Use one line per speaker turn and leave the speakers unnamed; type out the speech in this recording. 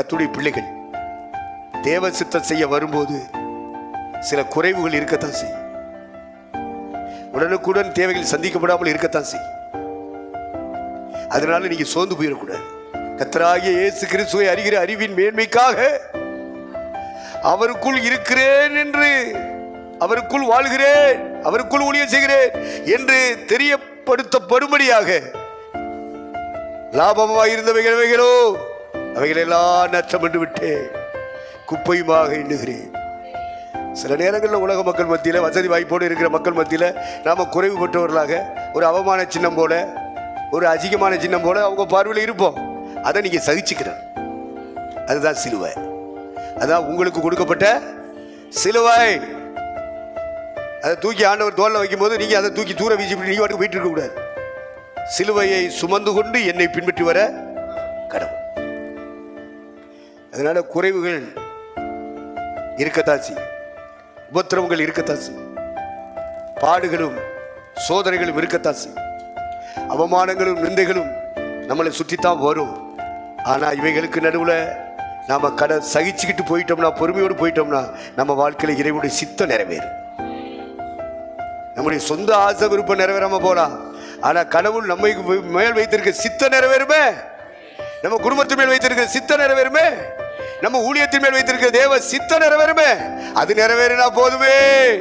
கத்துடைய பிள்ளைகள் தேவ சித்தம் செய்ய வரும்போது சில குறைவுகள் இருக்கத்தான் செய்யும். உடனுக்குடன் தேவைகள் சந்திக்கப்படாமல் இருக்கத்தான் செய்யும். அதனால நீங்க சோர்ந்து போயிடக்கூடாது. கத்தராகிய இயேசு கிறிஸ்துவை அறிகிற அறிவின் மேன்மைக்காக அவருக்குள் இருக்கிறேன் என்று அவருக்குள் வாழ்கிறேன் அவருக்குள் ஊழியம் செய்கிறேன் என்று தெரியப்படுத்தப்படும்படியாக லாபமாக இருந்தவைகளோ அவைகளெல்லாம் நஷ்டம் விட்டு குப்பையுமாக எண்ணுகிறேன். சில நேரங்களில் உலக மக்கள் மத்தியில் வசதி வாய்ப்போடு இருக்கிற மக்கள் மத்தியில் நாம் குறைவுபட்டவர்களாக ஒரு அவமான சின்னம் போல ஒரு அதிகமான சின்னம் போல அவங்க பார்வையில் இருப்போம். அதை நீங்கள் சகிச்சுக்கிறேன் அதுதான் சிலுவை. அதான் உங்களுக்கு கொடுக்கப்பட்ட சிலுவை. அதை தூக்கி ஆண்டவர் தோலில் வைக்கும்போது நீங்கள் அதை தூக்கி தூர வீசி நீங்கள் வாட்டுக்கு போயிட்டு இருக்கக்கூடாது. சிலுவையை சுமந்து கொண்டு என்னை பின்பற்றி வர கடவுள். அதனால குறைவுகள் இருக்கத்தாச்சு உபத்திரவங்கள் இருக்கத்தாச்சு பாடுகளும் சோதனைகளும் இருக்கத்தாச்சு அவமானங்களும் நிந்தைகளும் நம்மளை சுற்றித்தான் வரும். ஆனால் இவைகளுக்கு நடுவில் நாம் கடை சகிச்சுக்கிட்டு போயிட்டோம்னா பொறுமையோடு போயிட்டோம்னா நம்ம வாழ்க்கையில் இறைவனுடைய சித்தம் நிறைவேறும். நம்முடைய சொந்த ஆசை விருப்பம் நிறைவேறாம போகலாம். ஆனால் கடவுள் நம்மை மேல் வைத்திருக்க சித்தம் நிறைவேறுமே? நம்ம குடும்பத்து மேல் வைத்திருக்க சித்தம் நிறைவேறுமே? நம்ம ஊழியத்தின் மேல் வைத்திருக்கிற தேவ சித்தம் நிறைவேறுமே. அது நிறைவேறினா போதுமே.